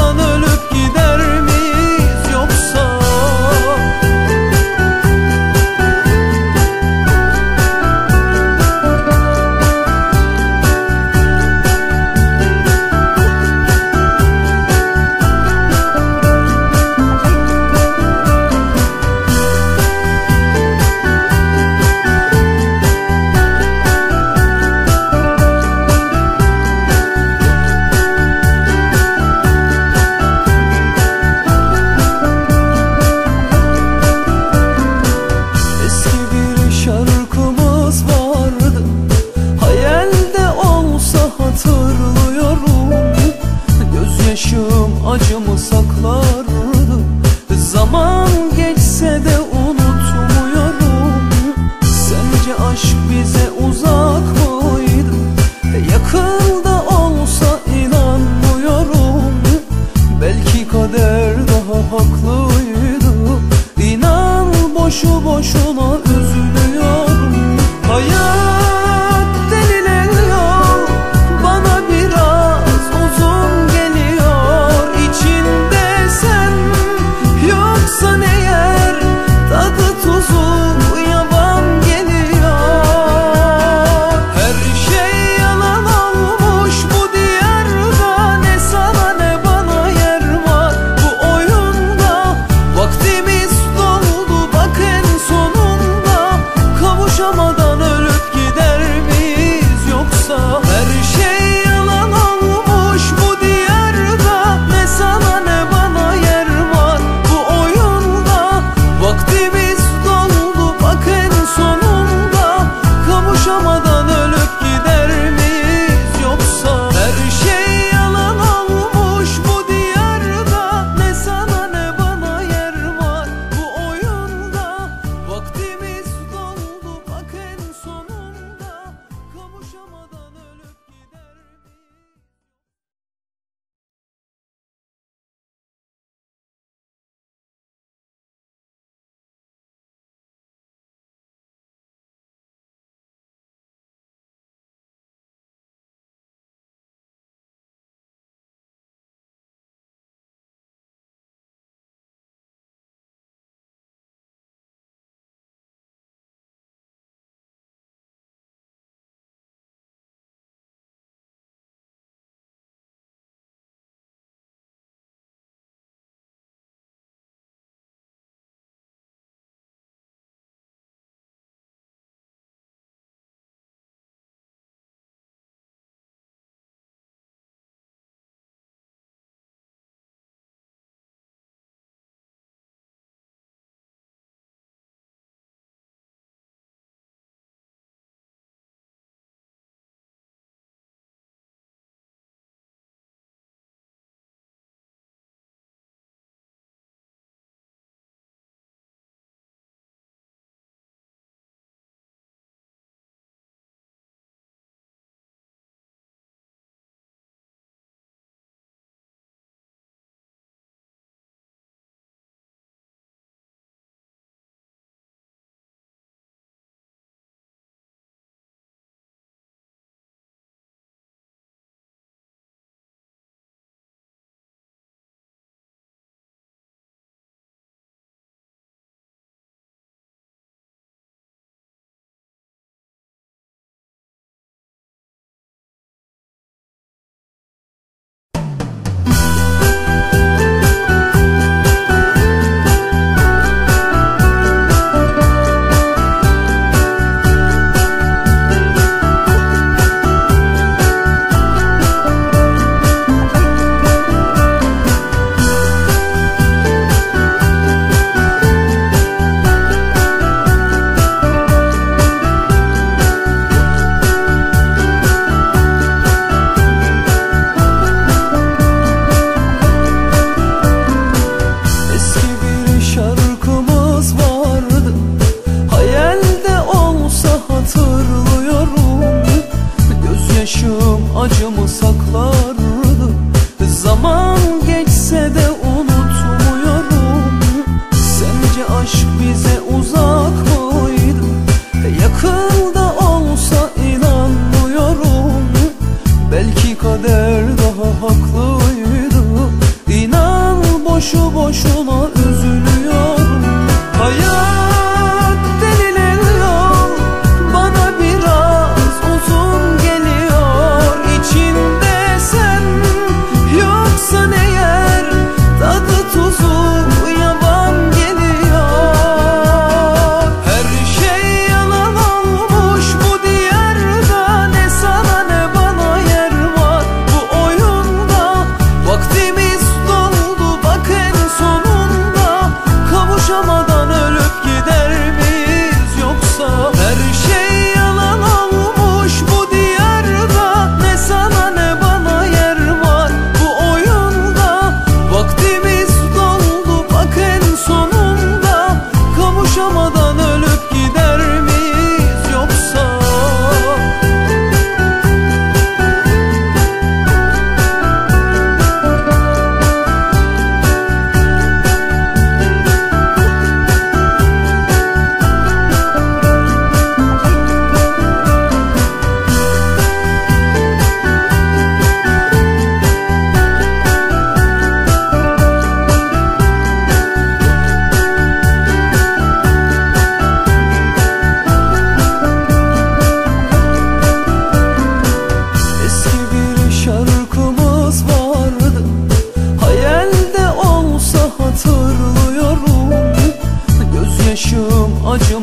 Yalan ölüp gidiyor Yakında olsa inanmıyorum. Belki kader daha haklıydı İnan boşu boşuna 这么多 yaşım acımı saklardı. Zaman geçse de unutmuyorum. Sence aşk bize uzak mıydı? Yakında olsa inanmıyorum. Belki kader daha haklıydı. İnan boşu boşuna Hoje o